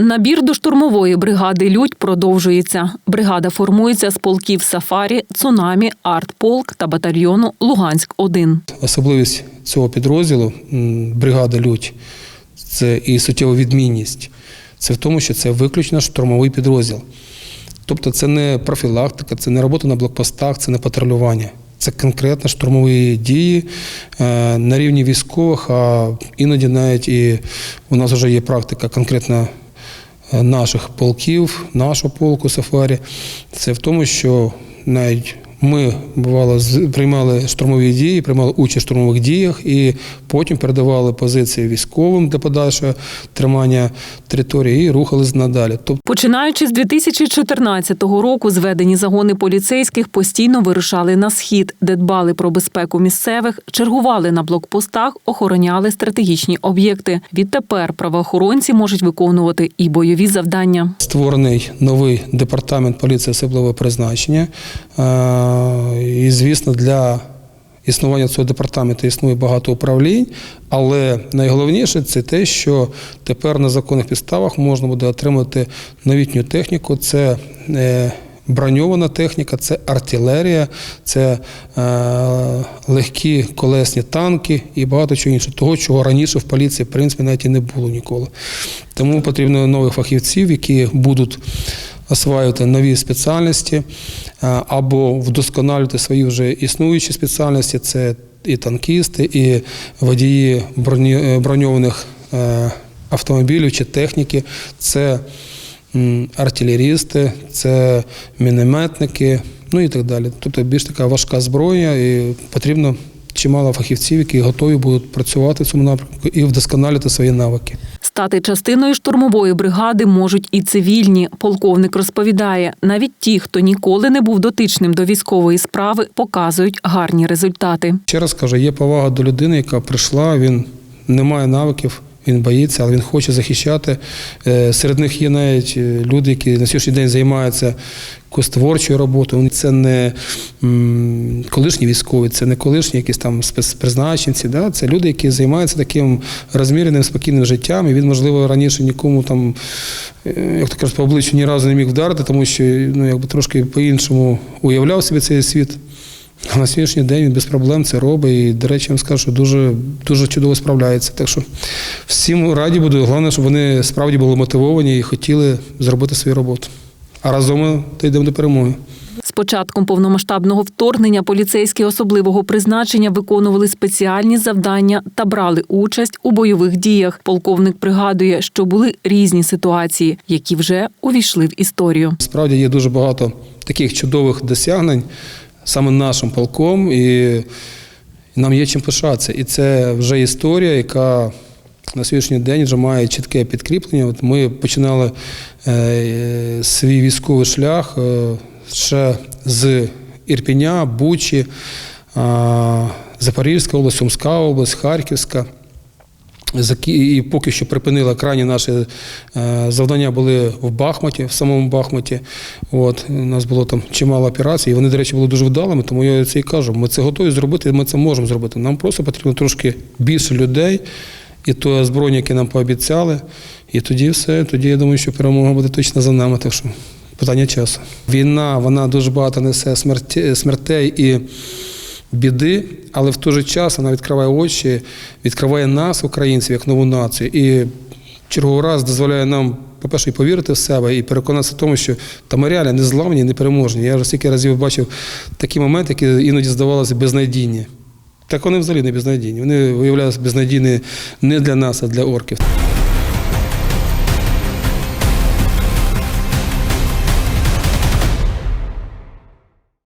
Набір до штурмової бригади Людь продовжується. Бригада формується з полків Сафарі, Цунамі, Артполк та батальйону Луганськ 1 Особливість цього підрозділу м, бригади Людь це і суттєва відмінність. Це в тому, що це виключно штурмовий підрозділ. Тобто це не профілактика, це не робота на блокпостах, це не патрулювання. Це конкретно штурмові дії е, на рівні військових, а іноді навіть і у нас вже є практика конкретно наших полків, нашого полку Сафарі. Це в тому, що навіть ми бувало приймали штурмові дії, приймали участь в штурмових діях і потім передавали позиції військовим для подальшого тримання території і рухались надалі. Тобто Починаючи з 2014 року, зведені загони поліцейських постійно вирушали на схід, де дбали про безпеку місцевих, чергували на блокпостах, охороняли стратегічні об'єкти. Відтепер правоохоронці можуть виконувати і бойові завдання. створений новий департамент поліції особливого призначення. І, звісно, для існування цього департаменту існує багато управлінь, але найголовніше це те, що тепер на законних підставах можна буде отримати новітню техніку. Це е, Броньована техніка, це артилерія, це е, легкі колесні танки і багато чого іншого. Того, чого раніше в поліції, в принципі, навіть і не було ніколи. Тому потрібно нових фахівців, які будуть осваювати нові спеціальності е, або вдосконалювати свої вже існуючі спеціальності. Це і танкісти, і водії е, броньованих е, автомобілів чи техніки. Це артилерісти, це мінометники, ну і так далі. Тобто більш така важка зброя, і потрібно чимало фахівців, які готові будуть працювати в цьому напрямку і вдосконалювати свої навики. Стати частиною штурмової бригади можуть і цивільні. Полковник розповідає, навіть ті, хто ніколи не був дотичним до військової справи, показують гарні результати. Ще раз кажу, є повага до людини, яка прийшла, він не має навиків, він боїться, але він хоче захищати. Е, Серед них є навіть е, люди, які на сьогоднішній день займаються якоюсь творчою роботою. Це не колишні військові, це не колишні якісь там спецпризначенці. Да? Це люди, які займаються таким розміреним, спокійним життям. І він, можливо, раніше нікому там, е, як то кажуть, по обличчю ні разу не міг вдарити, тому що ну, якби трошки по-іншому уявляв собі цей світ. А на сьогоднішній день він без проблем це робить. І, до речі, я вам скажу, що дуже, дуже чудово справляється. Так що всім раді буду. Головне, щоб вони справді були мотивовані і хотіли зробити свою роботу. А разом ми йдемо до перемоги. З початком повномасштабного вторгнення поліцейські особливого призначення виконували спеціальні завдання та брали участь у бойових діях. Полковник пригадує, що були різні ситуації, які вже увійшли в історію. Справді є дуже багато таких чудових досягнень саме нашим полком, і нам є чим пишатися. І це вже історія, яка на сьогоднішній день вже має чітке підкріплення. От ми починали е, свій військовий шлях е, ще з Ірпіня, Бучі, Запорізька область, Сумська область, Харківська. І поки що припинили крайні наші е, завдання були в Бахмуті, в самому Бахмуті. От, у нас було там чимало операцій, і вони, до речі, були дуже вдалими, тому я це і кажу. Ми це готові зробити, ми це можемо зробити. Нам просто потрібно трошки більше людей і то озброєння, яке нам пообіцяли. І тоді все, тоді я думаю, що перемога буде точно за нами. Так що питання часу. Війна, вона дуже багато несе смерті, смертей і біди, але в той же час вона відкриває очі, відкриває нас, українців, як нову націю. І черговий раз дозволяє нам, по-перше, повірити в себе і переконатися в тому, що та ми реально не переможні. Я вже стільки разів бачив такі моменти, які іноді здавалися безнадійні. Так вони взагалі не безнадійні. Вони виявлялися безнадійні не для нас, а для орків.